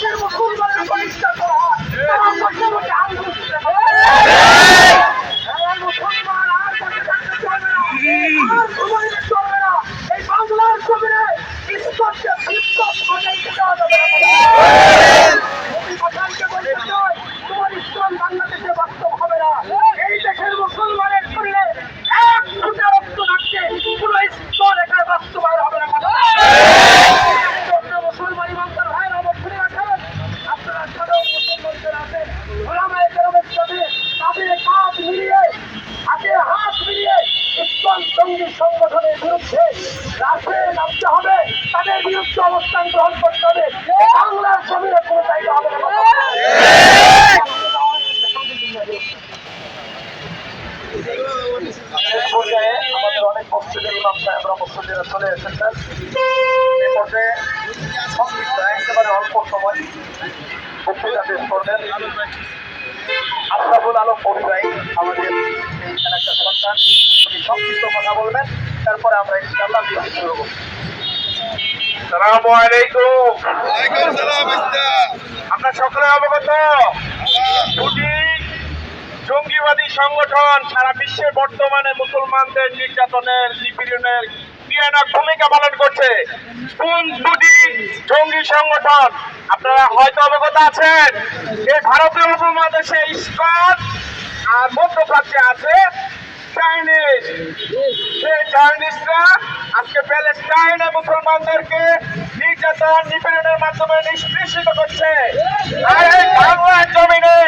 加我扣 অবস্থান গ্রহণ করতে হবে বাংলার জমিনে কোনো জায়গা হবে না আমাদের অনেক মসজিদের ইমাম সাহেবরা মসজিদে চলে এসেছেন এ সময় বক্তৃতা পেশ করবেন আশরাফুল আলম আমাদের এই এলাকার সন্তান কথা বলবেন তারপরে আমরা ইনশাআল্লাহ বিরতি শুরু করব। সালামু আলাইকুম। আমরা সকলে অবগত? দুটি জঙ্গিবাদী সংগঠন সারা বিশ্বে বর্তমানে মুসলমানদের নির্যাতনের নিপীড়নের ক্রিয়ানক ভূমিকা পালন করছে। কোন দুটি জঙ্গি সংগঠন? আপনারা হয়তো অবগত আছেন এই ভারতীয় উপমহাদেশে ইস্কন আর মধ্যপ্রাচ্যে আছে চাইনিজ। সেই চাইনিজরা প্যালেস্টাইনে মুসলমানদেরকে নির্যাতন নিপীড়নের মাধ্যমে নিষ্পেষিত করছে। আর এই বাংলার জমিনে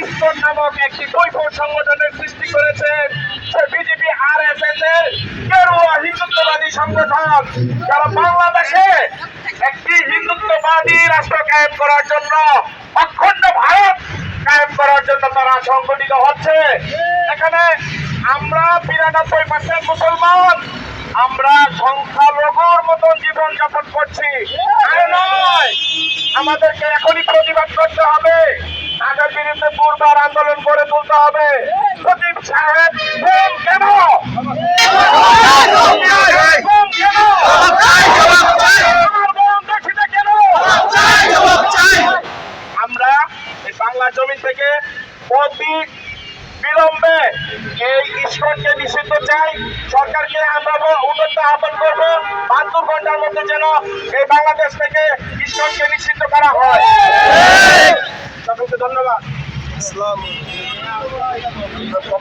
ইস্কন নামক একটি কৈফল সংগঠনের সৃষ্টি করেছেন সে বিজেপি আর এস এস এর গেরুয়া হিন্দুত্ববাদী সংগঠন। যারা বাংলাদেশে একটি হিন্দুত্ববাদী রাষ্ট্র কায়েম করার জন্য, অখণ্ড ভারত কায়েম করার জন্য তারা সংগঠিত হচ্ছে। এখানে আমরা বিরানব্বই পার্সেন্ট মুসলমান। আমরা যাপন করছি। নয়, আমাদেরকে এখনই প্রতিবাদ করতে হবে। তাদের বিরুদ্ধে পূর্বার আন্দোলন করে তুলতে হবে। সচিব সাহেব কেন? আমার এই বাংলা জমি থেকে অতি বিলম্বে এই ইস্কনকে নিষিদ্ধ চাই। সরকারকে আমরা উন্নত আহ্বান করব বাহাত্তর ঘণ্টার মধ্যে যেন এই বাংলাদেশ থেকে ইস্কনকে নিষিদ্ধ করা হয়। সকলকে ধন্যবাদ।